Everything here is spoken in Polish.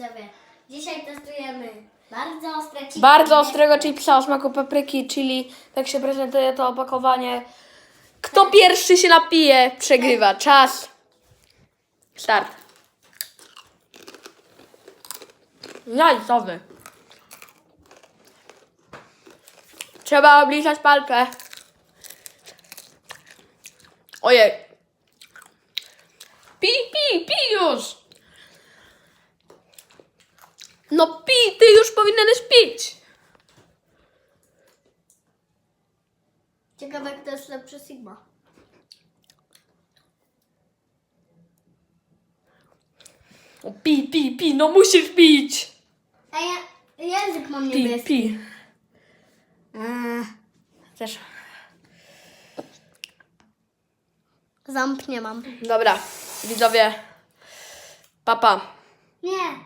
widzowie. Dzisiaj testujemy bardzo ostre chipsy. Bardzo ostrego chipsa o smaku papryki, czyli tak się prezentuje to opakowanie. Kto pierwszy się napije, przegrywa. Czas. Start. Jajcowy. Trzeba obliczać palpę. Ojej. Pij, pij, pij już. No pij, ty już powinieneś pić. Ciekawe, kto jest lepszy Sigma. O, pij, pij, pij, no musisz pić. A ja język mam Pij, niebieski. pij. Eee, Też. Ząb nie mam. Dobra, widzowie. Papa. Nie,